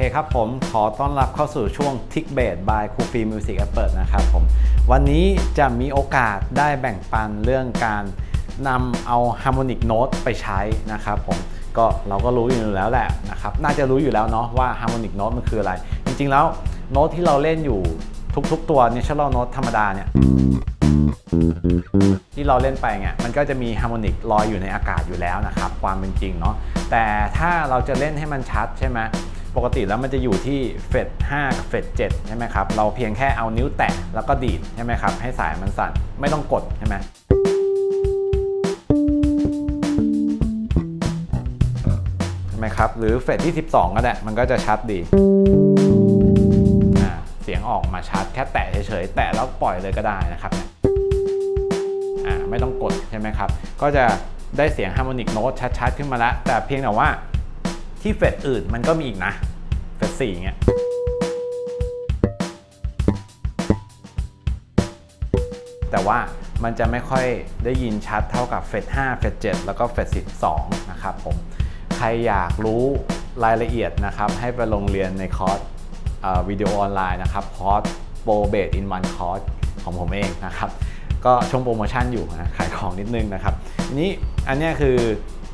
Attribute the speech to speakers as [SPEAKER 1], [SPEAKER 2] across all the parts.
[SPEAKER 1] เคครับผมขอต้อนรับเข้าสู่ช่วง Tick b a s by ครูฟีมิวสิก e อ p เปินะครับผม วันนี้จะมีโอกาสได้แบ่งปันเรื่องการนำเอา Harmonic Note ไปใช้นะครับผมก็เราก็รู้อยู่แล้วแหละนะครับน่าจะรู้อยู่แล้วเนาะว่า Harmonic Note มันคืออะไร จริงๆแล้วโน้ตที่เราเล่นอยู่ทุกๆ ตัว Natural Note ธรรมดาเนี่ยที่เราเล่นไปเนี่ยมันก็จะมีฮาร์โมนิกลอยอยู่ในอากาศอยู่แล้วนะครับ ความเป็นจริงเนาะแต่ถ้าเราจะเล่นให้มันชัดใช่ไหม ปกติแล้วมันจะอยู่ที่เฟด5กับเฟด7ใช่ไหมครับ เราเพียงแค่เอานิ้วแตะแล้วก็ดีดใช่ไหมครับ ให้สายมันสั่น ไม่ต้องกดใช่ไหมใช่ไหมครับ หรือเฟดที่ 12 ก็ได้ มันก็จะชัดดีเสียงออกมาชัดแค่แตะเฉยๆ แตะแล้วปล่อยเลยก็ได้นะครับไม่ต้องกดใช่ไหมครับ ก็จะได้เสียงฮาร์โมนิกโน้ตชัดๆ ขึ้นมาแล้ว แต่เพียงแต่ว่า ที่เฟดอื่นมันก็มีอีกนะ เฟดสี่เงี้ยแต่ว่ามันจะไม่ค่อยได้ยินชัดเท่ากับเฟด5เฟด7แล้วก็เฟด12 นะครับผม ใครอยากรู้รายละเอียดนะครับ ให้ไปลงเรียนในคอร์สวิดีโอออนไลน์นะครับ คอร์สโปรเบสอินวันคอร์สของผมเองนะครับ ก็ช่วงโปรโมชั่นอยู่นะขายของนิดนึงนะครับ นี้อันนี้คือ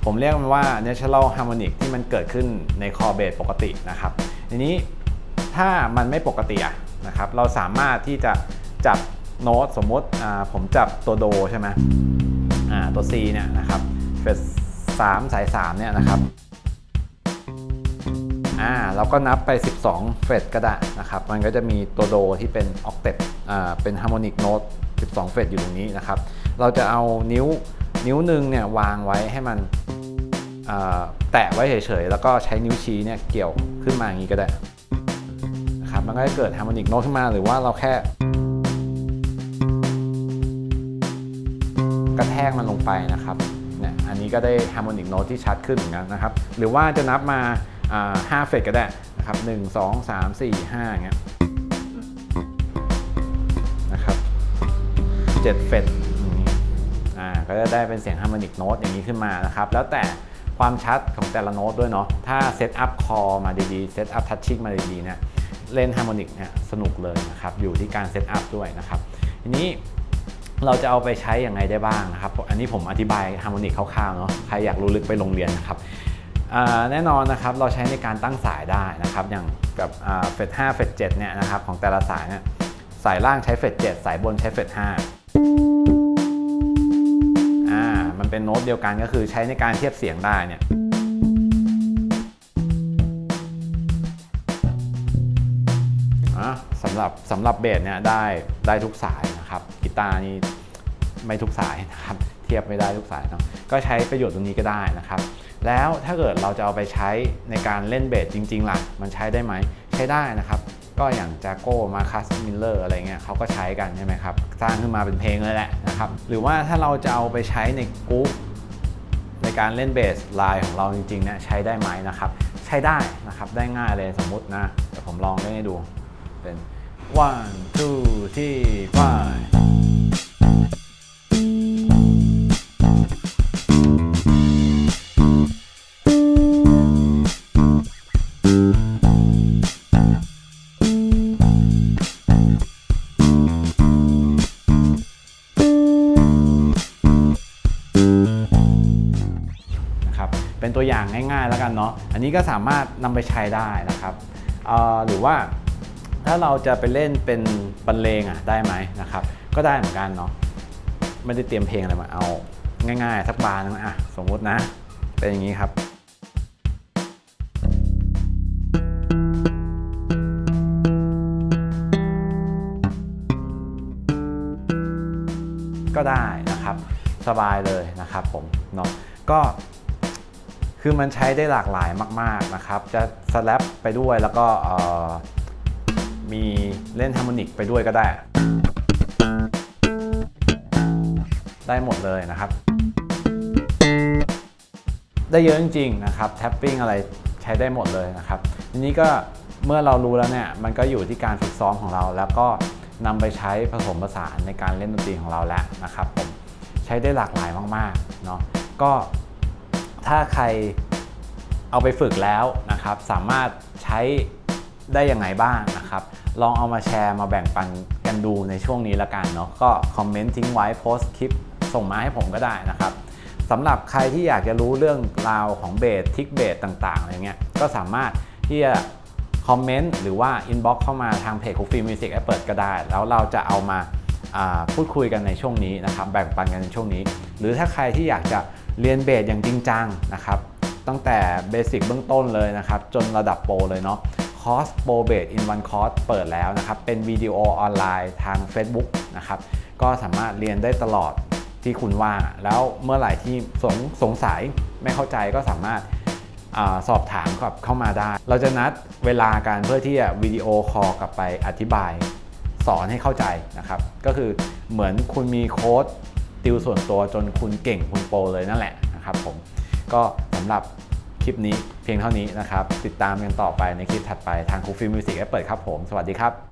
[SPEAKER 1] ผมเรียกมันว่า natural harmonic ที่มันเกิดขึ้นในคอเบสปกตินะครับทีนี้ถ้ามันไม่ปกติอะนะครับ เราสามารถที่จะจับโน้ตสมมติผมจับตัวโดใช่ไหมตัว C เนี่ยนะครับเฟส3สาย3เนี่ยนะครับอ่าเราก็นับไป 12 เฟรดก็ได้นะครับ มันก็จะมีตัวโดที่เป็นออกเตปอ่าเป็นฮาร์โมนิกโน้ต12 เฟรดอยู่ตรงนี้นะครับ เราจะเอานิ้ว นิ้วหนึ่งเนี่ยวางไว้ให้มันแตะไว้เฉยๆ แล้วก็ใช้นิ้วชี้เนี่ยเกี่ยวขึ้นมาอย่างนี้ก็ได้นะครับมันก็จะเกิดฮาร์โมนิกโน้ตขึ้นมาหรือว่าเราแค่ กระแทกมันลงไปนะครับเนี่ยอันนี้ก็ได้ฮาร์โมนิกโน้ตที่ชัดขึ้นเหมือนกันนะครับ หรือว่าจะนับมาอ่า5เฟรดก็ได้นะครับ1 2 3 4 5อย่างเงี้ยนะครับ7เฟรดอย่างนี้อ่า ก็จะได้เป็นเสียงฮาร์โมนิกโน้ตอย่างนี้ขึ้นมานะครับ แล้วแต่ความชัดของแต่ละโน้ตด้วยเนาะ ถ้าเซตอัพคอมาดีๆ เซตอัพทัชชิ่งมาดีๆเนี่ย เล่นฮาร์โมนิกเนี่ยสนุกเลยนะครับ อยู่ที่การเซตอัพด้วยนะครับ ทีนี้เราจะเอาไปใช้อย่างไรได้บ้างนะครับ อันนี้ผมอธิบายฮาร์โมนิกคร่าวๆเนาะ ใครอยากรู้ลึกไปโรงเรียนนะครับแน่นอนนะครับเราใช้ในการตั้งสายได้นะครับ อย่างกับเฟด5เฟด7เนี่ยนะครับของแต่ละสายเนี่ยสายล่างใช้เฟด7สายบนใช้เฟด5อ่า เป็นโน้ตเดียวกันก็คือใช้ในการเทียบเสียงได้เนี่ยอะสำหรับสำหรับเบสเนี่ยได้ได้ทุกสายนะครับกีตาร์นี่ไม่ทุกสายนะครับเทียบไม่ได้ทุกสายเนาะก็ใช้ประโยชน์ตรงนี้ก็ได้นะครับ แล้วถ้าเกิดเราจะเอาไปใช้ในการเล่นเบสจริงๆล่ะมันใช้ได้ไหมใช้ได้นะครับ ก็อย่างจ a โก้มาคัสมิลเลอร์อะไรเงี้ยเขาก็ใช้กันใช่ไหมครับสร้างขึ้นมาเป็นเพลงเลยแหละนะครับหรือว่าถ้าเราจะเอาไปใช้ในกรุ๊ปในการเล่นเบสไลน์ของเราจริงๆเนี่ยใช้ได้ไหมนะครับใช้ได้นะครับได้ง่ายเลยสมมุตินะเดี๋ยวผมลองเล่นให้ดูเป็น one two three five อย่างง่ายๆแล้วกันเนาะอันนี้ก็สามารถนำไปใช้ได้นะครับหรือว่าถ้าเราจะไปเล่นเป็นบรรเลงอะได้ไหมนะครับ ก็ได้เหมือนกันเนาะไม่ได้เตรียมเพลงอะไรมาเอาง่ายๆ สักบาร์นึงอะสมมุตินะ เป็นอย่างนี้ครับก็ได้นะครับสบายเลยนะครับผมเนาะก็ คือมันใช้ได้หลากหลายมาก ๆนะครับ จะสแลปไปด้วยแล้วก็มีเล่นฮาร์โมนิกไปด้วยก็ได้ ได้หมดเลยนะครับ ได้เยอะจริงๆนะครับแท็ปปิ้งอะไรใช้ได้หมดเลยนะครับ ทีนี้ก็เมื่อเรารู้แล้วเนี่ยมันก็อยู่ที่การฝึกซ้อมของเรา แล้วก็นำไปใช้ผสมผสานในการเล่นดนตรีของเราแล้วนะครับผมใช้ได้หลากหลายมากๆเนาะก็ ถ้าใครเอาไปฝึกแล้วนะครับ สามารถใช้ได้ยังไงบ้างนะครับ ลองเอามาแชร์มาแบ่งปันกันดูในช่วงนี้ละกันเนาะก็คอมเมนต์ทิ้งไว้โพสต์คลิปส่งมาให้ผมก็ได้นะครับสำหรับใครที่อยากจะรู้เรื่องราวของเบสทิกเบสต่างๆอะไรเงี้ยก็สามารถที่จะคอมเมนต์หรือว่าอินบ็อกซ์เข้ามาทางเพจคุกฟีมิวสิกแอปเปิลก็ได้ แล้วเราจะเอามา พูดคุยกันในช่วงนี้นะครับแบ่งปันกันในช่วงนี้ หรือถ้าใครที่อยากจะเรียนเบสอย่างจริงจังนะครับตั้งแต่เบสิกเบื้องต้นเลยนะครับจนระดับโปรเลยเนาะคอร์สโปรเบสอินวันคอร์สเปิดแล้วนะครับเป็นวิดีโอออนไลน์ทาง Facebook นะครับก็สามารถเรียนได้ตลอดที่คุณว่างแล้วเมื่อไหร่ที่สงสงสัยไม่เข้าใจก็สามารถอสอบถามกับเข้ามาได้ เราจะนัดเวลาการเพื่อที่จะวิดีโอคอลกลับไปอธิบาย สอนให้เข้าใจนะครับ ก็คือเหมือนคุณมีโค้ดติวส่วนตัวจนคุณเก่งคุณโปรเลยนั่นแหละนะครับผมก็สำหรับคลิปนี้เพียงเท่านี้นะครับ ติดตามกันต่อไปในคลิปถัดไปทางคูฟิมิวสิกแอปเปิดครับผม สวัสดีครับ